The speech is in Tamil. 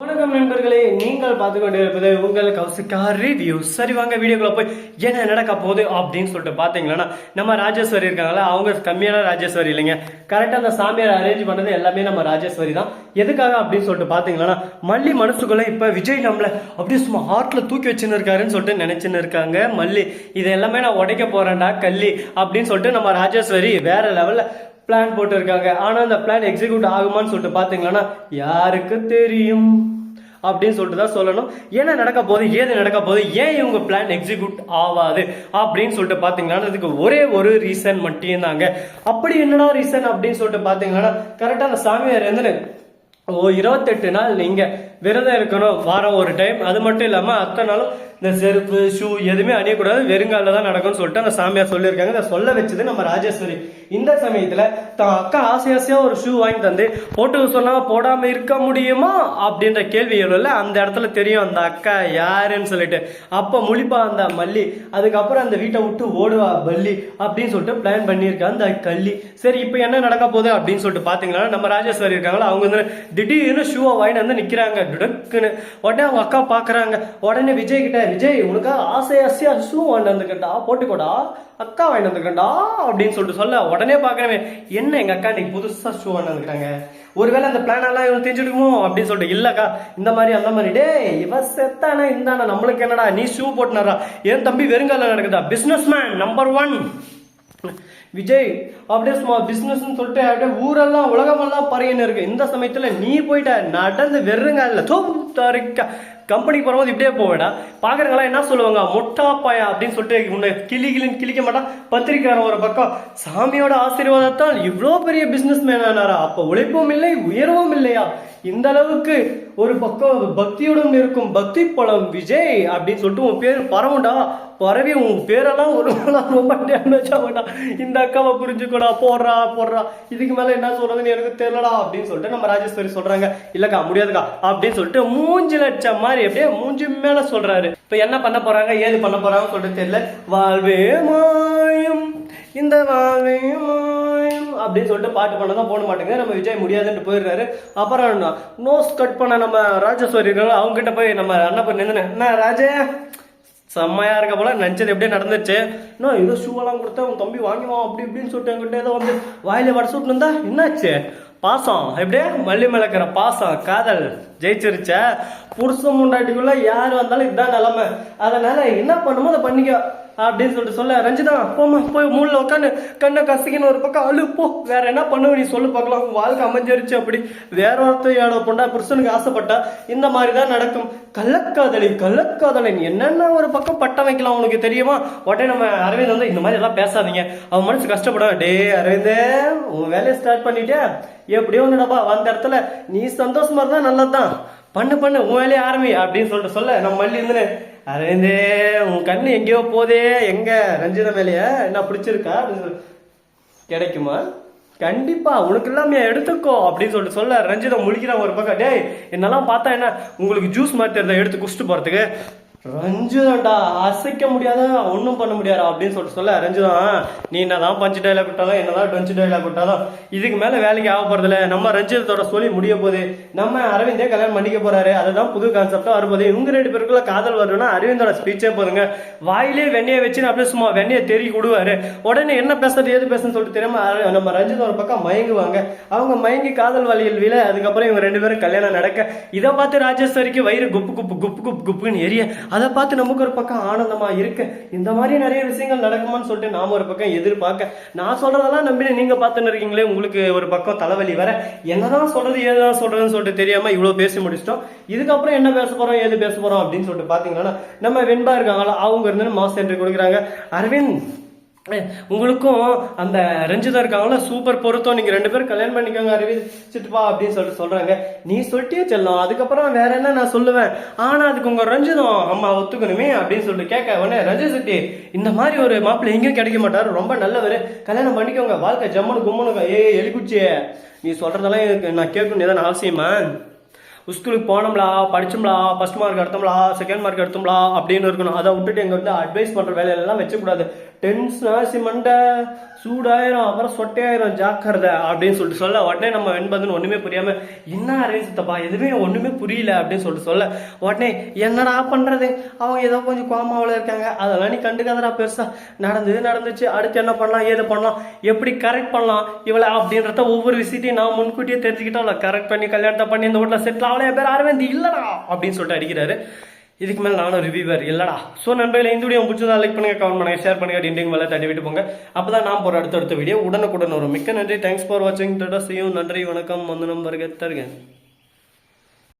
வணக்கம் நண்பர்களே நீங்கள் பார்த்து கொண்டு இருப்பது உங்கள் கௌசிகா ரிவ்யூ சரி வாங்க வீடியோக்குள்ள போய் என்ன நடக்க போகுது அப்படின்னு சொல்லிட்டு பாத்தீங்கன்னா நம்ம ராஜேஸ்வரி இருக்காங்களா அவங்க கம்மியான ராஜேஸ்வரி இல்லைங்க. கரெக்டாக அந்த சாமியார் அரேஞ்ச் பண்ணது எல்லாமே நம்ம ராஜேஸ்வரி தான். எதுக்காக அப்படின்னு சொல்லிட்டு பாத்தீங்கன்னா மல்லி மனசுக்குள்ள இப்ப விஜய் நம்மள அப்படியே சும்மா ஹார்ட்ல தூக்கி வச்சுன்னு இருக்காருன்னு சொல்லிட்டு நினைச்சுன்னு இருக்காங்க. மல்லி இது எல்லாமே நான் உடைக்க போறேன்டா கல்லி அப்படின்னு சொல்லிட்டு நம்ம ராஜேஸ்வரி வேற லெவல்ல பிளான் போட்டிருக்காங்க. ஆனால் அந்த பிளான் எக்ஸிக்யூட் ஆகுமான்னு சொல்லிட்டு பார்த்தீங்கன்னா யாருக்கு தெரியும்? அப்படின்னு சொல்லிட்டு தான் சொல்லணும். என்ன நடக்க போகுது ஏது நடக்க போகுது ஏன் இவங்க பிளான் எக்ஸிக்யூட் ஆகாது அப்படின்னு சொல்லிட்டு பாத்தீங்கன்னா இதுக்கு ஒரே ஒரு ரீசன் மட்டும் தாங்க அப்படி என்னடா ரீசன் அப்படின்னு சொல்லிட்டு பார்த்தீங்கன்னா கரெக்டாக அந்த சாமியார் வந்து ஓ இருபத்தெட்டு நாள் நீங்கள் விரதம் இருக்கணும் வாரம் ஒரு டைம் அது மட்டும் இல்லாமல் அத்தனை நாளும் இந்த செருப்பு ஷூ எதுவுமே அணியக்கூடாது. வெறுங்காலில் தான் நடக்கும்னு சொல்லிட்டு அந்த சாமியார் சொல்லியிருக்காங்க. இதை சொல்ல வச்சது நம்ம ராஜேஸ்வரி. இந்த சமயத்தில் தான் அக்கா ஆசை ஆசையாக ஒரு ஷூ வாங்கி தந்து போட்டு சொன்னால் போடாமல் இருக்க முடியுமா? அப்படின்ற கேள்வி எழுல அந்த இடத்துல தெரியும் அந்த அக்கா யாருன்னு சொல்லிட்டு. அப்போ முழிப்பா அந்த மல்லி அதுக்கப்புறம் அந்த வீட்டை விட்டு ஓடுவா பல்லி அப்படின்னு சொல்லிட்டு பிளான் பண்ணியிருக்கா அந்த கள்ளி. சரி இப்போ என்ன நடக்க போகுது அப்படின்னு சொல்லிட்டு பார்த்தீங்கன்னா நம்ம ராஜேஸ்வரி இருக்காங்களா? அவங்க வந்து திடீர்னு ஷூவை வாங்கிட்டு வந்து நிற்கிறாங்க டுடக்குன்னு உடனே அவங்க அக்கா பார்க்குறாங்க உடனே விஜய் கிட்ட விஜய் உனக்கு ஆசை ஆசையா ஷூ வாங்கி வந்துக்கிட்டா போட்டுக்கோடா. அக்கா வாங்கிட்டு வந்துக்கிட்டா அப்படின்னு சொல்லிட்டு சொல்ல உடனே பாக்குறவன் என்ன எங்கள் அக்கா இன்னைக்கு புதுசாக ஷூ வாங்கி வந்துக்கிறாங்க ஒருவேளை அந்த பிளான் எல்லாம் இவங்க தெரிஞ்சுடுமோ அப்படின்னு சொல்லிட்டு இல்லக்கா இந்த மாதிரி அந்த மாதிரி. டேய் இவ செத்தானா இந்தானா? நம்மளுக்கு என்னடா நீ ஷூ போட்டுனாரா என் தம்பி வெறுங்கால நடக்குதா? Business man number one Vijay அப்படியே சும்மா பிசினஸ்னு சொல்லிட்டு அப்படியே ஊரெல்லாம் உலகமெல்லாம் பறையின்னு இருக்கு. இந்த சமயத்துல நீ போயிட்ட நடந்து வெறுங்க தோ தரிக்க. கம்பெனிக்கு போகும்போது இப்படியே போவேடா. பாக்குறவங்களா என்ன சொல்லுவாங்க? மொட்டாப்பாயா அப்படின்னு சொல்லிட்டு உன்னை கிளி கிளின்னு கிளிக்க மாட்டான் பத்திரிக்காரன் ஒரு பக்கம். சாமியோட ஆசீர்வாதத்தால் இவ்வளோ பெரிய பிசினஸ் மேன் ஆனாரா? அப்ப உழைப்பும் இல்லை உயர்வும் இல்லையா? இந்த அளவுக்கு ஒரு பக்கம் பக்தியுடன் இருக்கும் பக்தி பழம் விஜய் அப்படின்னு சொல்லிட்டு உன் பேர் பரவுண்டா பரவி உன் பேரெல்லாம் ஒரு நாள் ரொம்ப டேமேஜ் ஆகும்டா இந்த அக்காவை புரிஞ்சுக்கடா போடுறா போடுறா. இதுக்கு மேல என்ன சொல்றதுன்னு எனக்கு தெரியலடா அப்படின்னு சொல்லிட்டு நம்ம ராஜேஸ்வரி சொல்றாங்க. இல்லக்கா முடியாதுக்கா அப்படின்னு சொல்லிட்டு மூஞ்சி லட்சம் மாதிரி அப்படியே மூஞ்சி மேல சொல்றாரு. இப்ப என்ன பண்ண போறாங்க ஏது பண்ண போறாங்கன்னு சொல்லிட்டு தெரியல. வாழ்வே மாயம் இந்த வாழ்வே மாயம் அப்படின்னு சொல்லிட்டு பாட்டு பண்ணதான் போட மாட்டேங்குது. நம்ம விஜய் முடியாதுன்னு போயிடுறாரு. அப்புறம் நோஸ் கட் பண்ண நம்ம ராஜேஸ்வரி இருக்காங்க அவங்க கிட்ட போய் நம்ம அண்ணப்ப நின்று என்ன ராஜே செம்மையாக இருக்க போல நினைச்சது எப்படியே நடந்துச்சு இன்னும் ஏதோ ஷூவெல்லாம் கொடுத்தேன் கொடுத்தா உன் தம்பி வாங்கிவான் அப்படி இப்படின்னு சொல்லிட்டு என்கிட்ட ஏதோ வந்து வாயில வட சுட்டு இருந்தா என்னாச்சு? பாசம். எப்படியே? மல்லி மிளக்கிற பாசம் காதல் ஜெயிச்சிருச்ச. புருஷன் முண்டாட்டிக்குள்ள யார் வந்தாலும் இதுதான் நிலமை. அதனால என்ன பண்ணுமோ அதை பண்ணிக்க. அப்படின்னு சொல்லிட்டு சொல்ல ரஞ்சிதா போமா போய் மூணுல உட்காந்து கண்ணை கசக்கின்னு ஒரு பக்கம் அழுப்போ. வேற என்ன பண்ணுவ நீ? சொல்லு பார்க்கலாம். வாழ்க்கை அமைஞ்சிருச்சு அப்படி. வேற ஒருத்தையோட பொண்டா புருஷனுக்கு ஆசைப்பட்டா இந்த மாதிரி தான் நடக்கும். கள்ளக்காதலி கள்ளக்காதலன் என்னென்ன ஒரு பக்கம் பட்டம் வைக்கலாம் உனக்கு தெரியுமா? உடனே நம்ம அரவிந்த் வந்து இந்த மாதிரி எல்லாம் பேசாதீங்க. அவன் மனசு கஷ்டப்படும். டே அரவிந்தே உன் வேலையை ஸ்டார்ட் பண்ணிட்டே எப்படியோ ஒன்றுடப்பா வந்த இடத்துல நீ சந்தோஷமா இருந்தா நல்லதுதான். பண்ணு பண்ணு உன் வேலையை ஆரம்பி அப்படின்னு சொல்லிட்டு சொல்ல நம்ம மல்லி இருந்துன்னு அரவிந்தே உன் கண்ணு எங்கேயோ போதே எங்க ரஞ்சிதா மேலேயே என்ன பிடிச்சிருக்கா? கிடைக்குமா? கண்டிப்பா உனக்கு எல்லாமே எடுத்துக்கோ அப்படின்னு சொல்லிட்டு சொல்ல ரஞ்சிதா முழிக்கிறான் ஒரு பக்கம். டேய் என்னெல்லாம் பார்த்தா என்ன? உங்களுக்கு ஜூஸ் மாதிரி தெரியுதா? எடுத்து குடிச்சிட்டு போறதுக்கு. ரஞ்சிதன்டா அசைக்க முடியாத ஒன்றும் பண்ண முடியாது அப்படின்னு சொல்லிட்டு சொல்ல ரஞ்சிதம் நீ என்னதான் பஞ்சு டைலாக் விட்டாலும் என்னதான் டொஞ்சு டைலாக் விட்டாலும் இதுக்கு மேலே வேலைக்கு ஆக நம்ம ரஞ்சிதத்தோட சொல்லி முடிய போகுது. நம்ம அரவிந்தே கல்யாணம் பண்ணிக்க போறாரு. அதுதான் புது கான்செப்டாக வரும்போது இவங்க ரெண்டு பேருக்குள்ள காதல் வரணும்னா அரவிந்தோட ஸ்பீச்சே போதுங்க. வாயிலே வெண்ணையை வச்சு அப்படியே சும்மா வெண்ணையை தெரி விடுவாரு உடனே என்ன பேசுறது ஏது பேசுன்னு சொல்லிட்டு தெரியாம நம்ம ரஞ்சித் ஒரு பக்கம் மயங்குவாங்க. அவங்க மயங்கி காதல் வழியில் விழ அதுக்கப்புறம் இவங்க ரெண்டு பேரும் கல்யாணம் நடக்க இதை பார்த்து ராஜேஸ்வரிக்கு வயிறு குப்பு குப்பு குப்பு குப்பு குப்புன்னு எரிய அதை பார்த்து நமக்கு ஒரு பக்கம் ஆனந்தமா இருக்கு. இந்த மாதிரி நிறைய விஷயங்கள் நடக்குமான்னு சொல்லிட்டு நாம ஒரு பக்கம் எதிர்பார்க்க. நான் சொல்றதெல்லாம் நம்பி நீங்க பார்த்துன்னு இருக்கீங்களே உங்களுக்கு ஒரு பக்கம் தலைவலி வர என்னதான் சொல்றது ஏதான் சொல்றதுன்னு சொல்லிட்டு தெரியாம இவ்வளவு பேசி முடிச்சிட்டோம். இதுக்கப்புறம் என்ன பேச போறோம் ஏது பேச போறோம் அப்படின்னு சொல்லிட்டு பாத்தீங்கன்னா நம்ம வெண்பா இருக்காங்களா அவங்க இருந்து மாஸ் என்ட்ரி கொடுக்குறாங்க. அரவிந்த் உங்களுக்கும் அந்த ரஞ்சிதா இருக்காங்களா சூப்பர் பொருத்தம். நீங்க ரெண்டு பேரும் கல்யாணம் பண்ணிக்கோங்க அறிவி சிட்டுப்பா அப்படின்னு சொல்லிட்டு சொல்றாங்க. நீ சொல்லிட்டே செல்லும். அதுக்கப்புறம் வேற என்ன நான் சொல்லுவேன்? ஆனா அதுக்கு உங்க ரஞ்சிதம் அம்மா ஒத்துக்கணுமே அப்படின்னு சொல்லிட்டு கேட்க உடனே ரஞ்சித் சிட்டி இந்த மாதிரி ஒரு மாப்பிள்ளை எங்கேயும் கிடைக்க மாட்டாரு. ரொம்ப நல்லவர். கல்யாணம் பண்ணிக்கோங்க. வாழ்க்கை ஜம்முனு கும்முனுங்க ஏ எலிக்குச்சியே. நீ சொல்றதெல்லாம் எனக்கு நான் கேட்கணும் ஏதாவது அவசியமா? ஸ்கூலுக்கு போனோம்லா படிச்சோம்லா ஃபர்ஸ்ட் மார்க் எடுத்தோம்லா செகண்ட் மார்க் எடுத்தோம்லா அப்படின்னு இருக்கணும். அதை விட்டுட்டு எங்கள் வந்து அட்வைஸ் பண்ணுற வேலையெல்லாம் வச்சக்கூடாது. டென்ஷனாக சிமெண்ட்டை சூடாயிரும் அப்புறம் சொட்டையாயிரும் ஜாக்கிரதை அப்படின்னு சொல்லிட்டு சொல்ல. உடனே நம்ம வெண்பதுன்னு ஒன்றுமே புரியாமல் என்ன அரேஞ்சுத்தப்பா எதுவுமே ஒன்றுமே புரியல அப்படின்னு சொல்லிட்டு சொல்ல. உடனே என்னடா பண்ணுறது அவங்க ஏதோ கொஞ்சம் கோமாவில் இருக்காங்க. அதெல்லாம் நீ கண்டுக்காதடா பெருசாக நடந்தது நடந்துச்சு. அடுத்து என்ன பண்ணலாம்? ஏது பண்ணலாம்? எப்படி கரெக்ட் பண்ணலாம்? இவளை அப்படின்றத ஒவ்வொரு விஷயத்தையும் நான் முன்கூட்டியே தெரிஞ்சுக்கிட்டோம் கரெக்ட் பண்ணி கல்யாணத்தை பண்ணி இந்த வீட்டில் செட்டில் ஆகலையே பேர் அரவிந்த் இல்லடா அப்படின்னு சொல்லிட்டு அடிக்கிறாரு. இதுக்கு மேலே நானும் ரிவியூவர் இல்லடா. ஸோ நண்பர்களே இந்த வீடியோ பிடிச்சதா லைக் பண்ணுங்க கமெண்ட் பண்ணுங்க ஷேர் பண்ணுங்க டிண்டிங் மேலே தட்டி விட்டு போங்க. அப்பதான் நான் போகிற அடுத்தடுத்த வீடியோ உடனுக்குடன் வரும். மிக்க நன்றி. தேங்க்ஸ் ஃபார் வாட்சிங் டாடா செய்யும் நன்றி வணக்கம். வந்தனம் வருக தருங்க